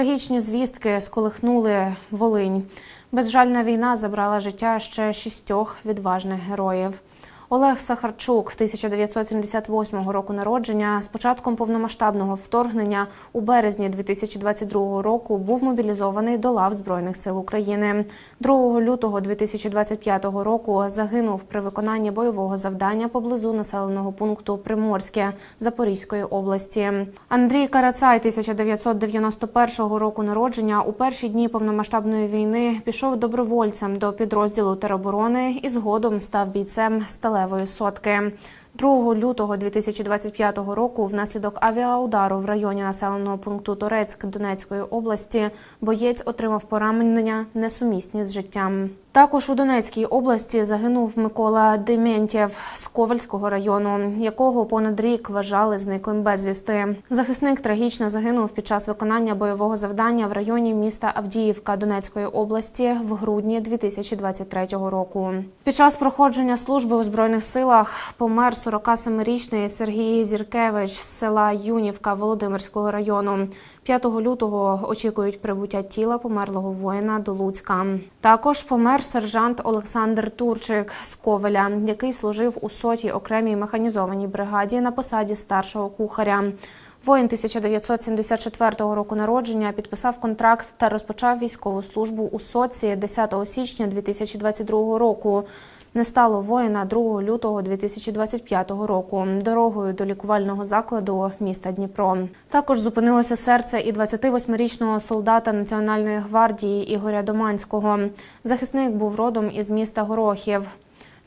Трагічні звістки сколихнули Волинь. Безжальна війна забрала життя ще шістьох відважних героїв. Олег Сахарчук, 1978 року народження, з початком повномасштабного вторгнення у березні 2022 року був мобілізований до лав Збройних сил України. 2 лютого 2025 року загинув при виконанні бойового завдання поблизу населеного пункту Приморське Запорізької області. Андрій Карацай, 1991 року народження, у перші дні повномасштабної війни пішов добровольцем до підрозділу тероборони і згодом став бійцем сталевої сотки. 2 лютого 2025 року внаслідок авіаудару в районі населеного пункту Торецьк Донецької області боєць отримав поранення несумісні з життям. Також у Донецькій області загинув Микола Дементєв з Ковальського району, якого понад рік вважали зниклим безвісти. Захисник трагічно загинув під час виконання бойового завдання в районі міста Авдіївка Донецької області в грудні 2023 року. Під час проходження служби у збройних силах помер 47-річний Сергій Зіркевич з села Юнівка Володимирського району. 5 лютого очікують прибуття тіла померлого воїна до Луцька. Також помер сержант Олександр Турчик з Ковеля, який служив у сотій окремій механізованій бригаді на посаді старшого кухаря. Воїн 1974 року народження підписав контракт та розпочав військову службу у соці 10 січня 2022 року. Не стало воїна 2 лютого 2025 року дорогою до лікувального закладу міста Дніпро. Також зупинилося серце і 28-річного солдата Національної гвардії Ігоря Доманського. Захисник був родом із міста Горохів.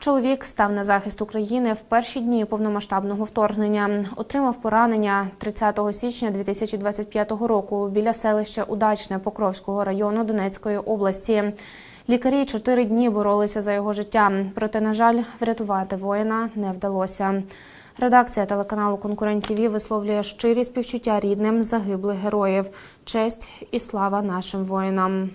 Чоловік став на захист України в перші дні повномасштабного вторгнення. Отримав поранення 30 січня 2025 року біля селища Удачне Покровського району Донецької області. Лікарі чотири дні боролися за його життя, проте, на жаль, врятувати воїна не вдалося. Редакція телеканалу Конкурент ТІВІ висловлює щирі співчуття рідним загиблих героїв, честь і слава нашим воїнам.